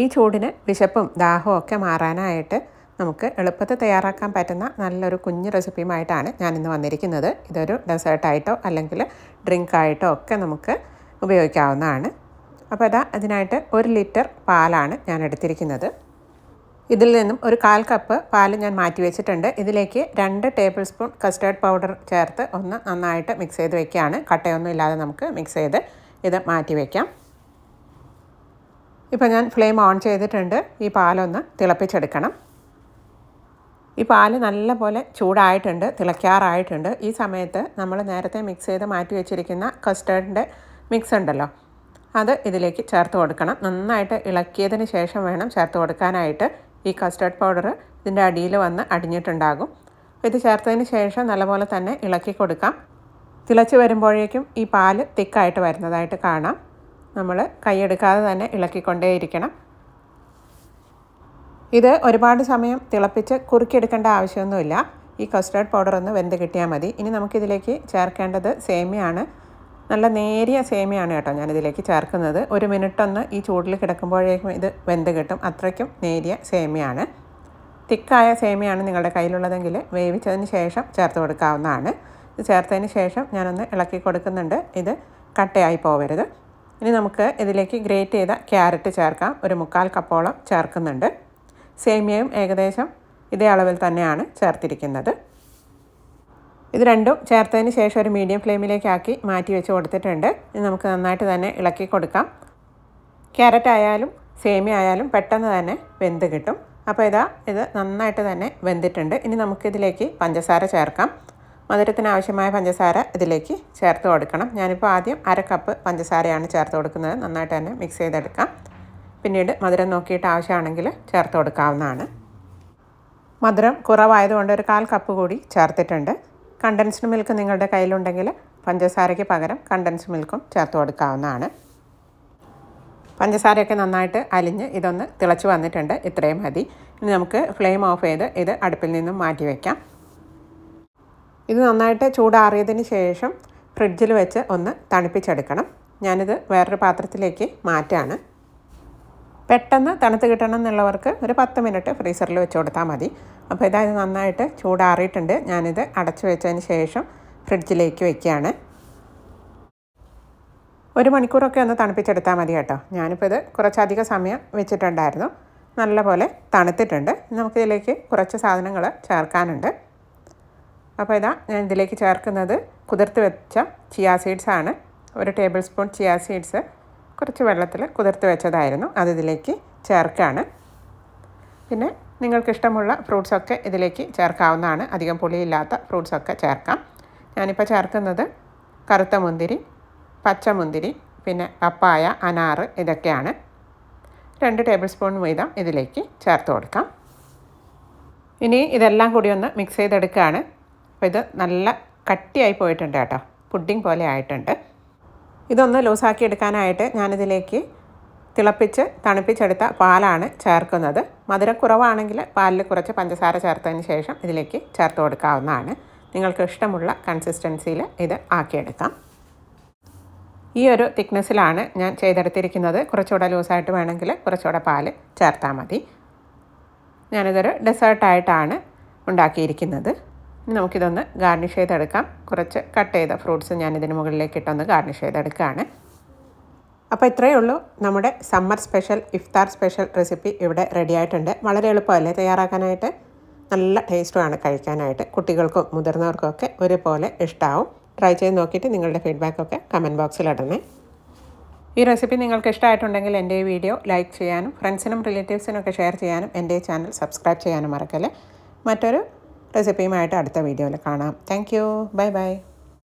ഈ ചൂടിന് വിശപ്പും ദാഹവും ഒക്കെ മാറാനായിട്ട് നമുക്ക് എളുപ്പത്തിൽ തയ്യാറാക്കാൻ പറ്റുന്ന നല്ലൊരു കുഞ്ഞു റെസിപ്പിയുമായിട്ടാണ് ഇന്ന് വന്നിരിക്കുന്നത്. ഇതൊരു ഡെസേർട്ടായിട്ടോ അല്ലെങ്കിൽ ഡ്രിങ്കായിട്ടോ ഒക്കെ നമുക്ക് ഉപയോഗിക്കാവുന്നതാണ്. അപ്പോൾ അതാ അതിനായിട്ട് ഒരു ലിറ്റർ പാലാണ് ഞാൻ എടുത്തിരിക്കുന്നത്. ഇതിൽ നിന്നും ഒരു കാൽ കപ്പ് പാൽ ഞാൻ മാറ്റി വെച്ചിട്ടുണ്ട്. ഇതിലേക്ക് രണ്ട് ടേബിൾ സ്പൂൺ കസ്റ്റേർഡ് പൗഡർ ചേർത്ത് ഒന്ന് നന്നായിട്ട് മിക്സ് ചെയ്ത് വെക്കുകയാണ്. കട്ടയൊന്നും ഇല്ലാതെ നമുക്ക് മിക്സ് ചെയ്ത് ഇത് മാറ്റി വയ്ക്കാം ഇപ്പോൾ ഞാൻ ഫ്ലെയിം ഓൺ ചെയ്തിട്ടുണ്ട്. ഈ പാലൊന്ന് തിളപ്പിച്ചെടുക്കണം. ഈ പാൽ നല്ലപോലെ ചൂടായിട്ടുണ്ട് തിളയ്ക്കാറായിട്ടുണ്ട്. ഈ സമയത്ത് നമ്മൾ നേരത്തെ മിക്സ് ചെയ്ത് മാറ്റി വെച്ചിരിക്കുന്ന കസ്റ്റേർഡിന്റെ മിക്സ് ഉണ്ടല്ലോ അത് ഇതിലേക്ക് ചേർത്ത് കൊടുക്കണം. നന്നായിട്ട് ഇളക്കിയതിന് ശേഷം വേണം ചേർത്ത് കൊടുക്കാനായിട്ട് ഈ കസ്റ്റേർഡ് പൗഡർ ഇതിന്റെ അടിയിൽ വന്ന് അടിഞ്ഞിട്ടുണ്ടാകും. ഇത് ചേർത്തതിന് ശേഷം നല്ലപോലെ തന്നെ ഇളക്കി കൊടുക്കാം. തിളച്ച് വരുമ്പോഴേക്കും ഈ പാൽ തിക്കായിട്ട് വരുന്നതായിട്ട് കാണാം. നമ്മൾ കൈയെടുക്കാതെ തന്നെ ഇളക്കിക്കൊണ്ടേയിരിക്കണം. ഇത് ഒരുപാട് സമയം തിളപ്പിച്ച് കുറുക്കിയെടുക്കേണ്ട ആവശ്യമൊന്നുമില്ല. ഈ കസ്റ്റേർഡ് പൗഡർ ഒന്ന് വെന്ത് കിട്ടിയാൽ മതി. ഇനി നമുക്കിതിലേക്ക് ചേർക്കേണ്ടത് സേമിയാണ്. നല്ല നേരിയ സേമിയാണ് കേട്ടോ ഞാനിതിലേക്ക് ചേർക്കുന്നത്. ഒരു മിനിറ്റ് ഒന്ന് ഈ ചൂടിൽ കിടക്കുമ്പോഴേക്കും ഇത് വെന്ത് കിട്ടും. അത്രയ്ക്കും നേരിയ സേമിയാണ്. തിക്കായ സേമിയാണ് നിങ്ങളുടെ കയ്യിലുള്ളതെങ്കിൽ വേവിച്ചതിന് ശേഷം ചേർത്ത് കൊടുക്കാവുന്നതാണ്. ഇത് ചേർത്തതിന് ശേഷം ഞാനൊന്ന് ഇളക്കി കൊടുക്കുന്നുണ്ട്. ഇത് കട്ടയായി പോവരുത്. ഇനി നമുക്ക് ഇതിലേക്ക് ഗ്രേറ്റ് ചെയ്ത ക്യാരറ്റ് ചേർക്കാം. ഒരു മുക്കാൽ കപ്പോളം ചേർക്കുന്നുണ്ട്. സേമിയയും ഏകദേശം ഇതേ അളവിൽ തന്നെയാണ് ചേർത്തിരിക്കുന്നത്. ഇത് രണ്ടും ചേർത്തതിന് ശേഷം ഒരു മീഡിയം ഫ്ലെയിമിലേക്കാക്കി മാറ്റി വെച്ച് കൊടുത്തിട്ടുണ്ട്. ഇത് നമുക്ക് നന്നായിട്ട് തന്നെ ഇളക്കി കൊടുക്കാം. ക്യാരറ്റ് ആയാലും സേമിയ ആയാലും പെട്ടെന്ന് തന്നെ വെന്ത് കിട്ടും. അപ്പോൾ ഇതാ ഇത് നന്നായിട്ട് തന്നെ വെന്തിട്ടുണ്ട്. ഇനി നമുക്കിതിലേക്ക് പഞ്ചസാര ചേർക്കാം. മധുരത്തിന് ആവശ്യമായ പഞ്ചസാര ഇതിലേക്ക് ചേർത്ത് കൊടുക്കണം. ഞാനിപ്പോൾ ആദ്യം അര കപ്പ് പഞ്ചസാരയാണ് ചേർത്ത് കൊടുക്കുന്നത്. നന്നായിട്ട് തന്നെ മിക്സ് ചെയ്തെടുക്കാം. പിന്നീട് മധുരം നോക്കിയിട്ട് ആവശ്യമാണെങ്കിൽ ചേർത്ത് കൊടുക്കാവുന്നതാണ്. മധുരം കുറവായതുകൊണ്ട് ഒരു കാൽ കപ്പ് കൂടി ചേർത്തിട്ടുണ്ട്. കണ്ടൻസ്ഡ് മിൽക്ക് നിങ്ങളുടെ കയ്യിലുണ്ടെങ്കിൽ പഞ്ചസാരയ്ക്ക് പകരം കണ്ടൻസ്ഡ് മിൽക്കും ചേർത്ത് കൊടുക്കാവുന്നതാണ്. പഞ്ചസാരയൊക്കെ നന്നായിട്ട് അലിഞ്ഞ് ഇതൊന്ന് തിളച്ച് വന്നിട്ടുണ്ട്. ഇത്രയും മതി. ഇനി നമുക്ക് ഫ്ലെയിം ഓഫ് ചെയ്ത് ഇത് അടുപ്പിൽ നിന്നും മാറ്റി വയ്ക്കാം ഇത് നന്നായിട്ട് ചൂടാറിയതിന് ശേഷം ഫ്രിഡ്ജിൽ വെച്ച് ഒന്ന് തണുപ്പിച്ചെടുക്കണം. ഞാനിത് വേറൊരു പാത്രത്തിലേക്ക് മാറ്റാണ്. പെട്ടെന്ന് തണുത്ത് കിട്ടണം എന്നുള്ളവർക്ക് ഒരു പത്ത് മിനിറ്റ് ഫ്രീസറിൽ വെച്ച് കൊടുത്താൽ മതി. അപ്പോൾ ഇതായത് നന്നായിട്ട് ചൂടാറിയിട്ടുണ്ട്. ഞാനിത് അടച്ചു വെച്ചതിന് ശേഷം ഫ്രിഡ്ജിലേക്ക് വയ്ക്കുകയാണ് ഒരു മണിക്കൂറൊക്കെ ഒന്ന് തണുപ്പിച്ചെടുത്താൽ മതി കേട്ടോ. ഞാനിപ്പോൾ ഇത് കുറച്ചധികം സമയം വെച്ചിട്ടുണ്ടായിരുന്നു. നല്ലപോലെ തണുത്തിട്ടുണ്ട്. നമുക്കിതിലേക്ക് കുറച്ച് സാധനങ്ങൾ ചേർക്കാനുണ്ട്. അപ്പോൾ ഇതാ ഞാൻ ഇതിലേക്ക് ചേർക്കുന്നത് കുതിർത്ത് വെച്ച ചിയാ സീഡ്സ് ആണ്. ഒരു ടേബിൾ സ്പൂൺ ചിയാ സീഡ്സ് കുറച്ച് വെള്ളത്തിൽ കുതിർത്ത് വെച്ചതായിരുന്നു. അത് ഇതിലേക്ക് ചേർക്കുകയാണ് പിന്നെ നിങ്ങൾക്കിഷ്ടമുള്ള ഫ്രൂട്ട്സൊക്കെ ഇതിലേക്ക് ചേർക്കാവുന്നതാണ്. അധികം പുളിയില്ലാത്ത ഫ്രൂട്ട്സൊക്കെ ചേർക്കാം. ഞാനിപ്പോൾ ചേർക്കുന്നത് കറുത്ത മുന്തിരി പച്ചമുന്തിരി പിന്നെ പപ്പായ അനാറ് ഇതൊക്കെയാണ്. രണ്ട് ടേബിൾ സ്പൂൺ വീതം ഇതിലേക്ക് ചേർത്ത് കൊടുക്കാം. ഇനി ഇതെല്ലാം കൂടി ഒന്ന് മിക്സ് ചെയ്തെടുക്കുകയാണ്. അപ്പോൾ ഇത് നല്ല കട്ടിയായി പോയിട്ടുണ്ട് കേട്ടോ. പുഡിംഗ് പോലെ ആയിട്ടുണ്ട്. ഇതൊന്ന് ലൂസാക്കി എടുക്കാനായിട്ട് ഞാനിതിലേക്ക് തിളപ്പിച്ച് തണുപ്പിച്ചെടുത്ത പാലാണ് ചേർക്കുന്നത്. മധുരം കുറവാണെങ്കിൽ പാലിൽ കുറച്ച് പഞ്ചസാര ചേർത്തതിന് ശേഷം ഇതിലേക്ക് ചേർത്ത് കൊടുക്കാവുന്നതാണ്. നിങ്ങൾക്ക് ഇഷ്ടമുള്ള കൺസിസ്റ്റൻസിയിൽ ഇത് ആക്കിയെടുക്കാം. ഈ ഒരു തിക്നെസ്സിലാണ് ഞാൻ ചെയ്തെടുത്തിരിക്കുന്നത്. കുറച്ചുകൂടെ ലൂസായിട്ട് വേണമെങ്കിൽ കുറച്ചുകൂടെ പാൽ ചേർത്താൽ മതി. ഞാനിതൊരു ഡെസേർട്ടായിട്ടാണ് ഉണ്ടാക്കിയിരിക്കുന്നത്. നമുക്കിതൊന്ന് ഗാർണിഷ് ചെയ്തെടുക്കാം. കുറച്ച് കട്ട് ചെയ്ത ഫ്രൂട്ട്സ് ഞാൻ ഇതിന് മുകളിലേക്ക് ഇട്ടൊന്ന് ഗാർണിഷ് ചെയ്തെടുക്കുകയാണ്. അപ്പോൾ ഇത്രയേ ഉള്ളൂ. നമ്മുടെ സമ്മർ സ്പെഷ്യൽ ഇഫ്താർ സ്പെഷ്യൽ റെസിപ്പി ഇവിടെ റെഡി ആയിട്ടുണ്ട്. വളരെ എളുപ്പമല്ലേ തയ്യാറാക്കാനായിട്ട്? നല്ല ടേസ്റ്റുമാണ് കഴിക്കാനായിട്ട്. കുട്ടികൾക്കും മുതിർന്നവർക്കും ഒക്കെ ഒരുപോലെ ഇഷ്ടമാവും ട്രൈ ചെയ്ത് നോക്കിയിട്ട് നിങ്ങളുടെ ഫീഡ്ബാക്കൊക്കെ കമന്റ് ബോക്സിൽ ഇടണേ. ഈ റെസിപ്പി നിങ്ങൾക്ക് ഇഷ്ടമായിട്ടുണ്ടെങ്കിൽ എന്റെ ഈ വീഡിയോ ലൈക്ക് ചെയ്യാനും ഫ്രണ്ട്സിനും റിലേറ്റീവ്സിനും ഒക്കെ ഷെയർ ചെയ്യാനും എന്റെ ചാനൽ സബ്സ്ക്രൈബ് ചെയ്യാനും മറക്കല്ലേ. മറ്റൊരു റെസിപ്പിയുമായിട്ട് അടുത്ത വീഡിയോയിൽ കാണാം. Thank bye bye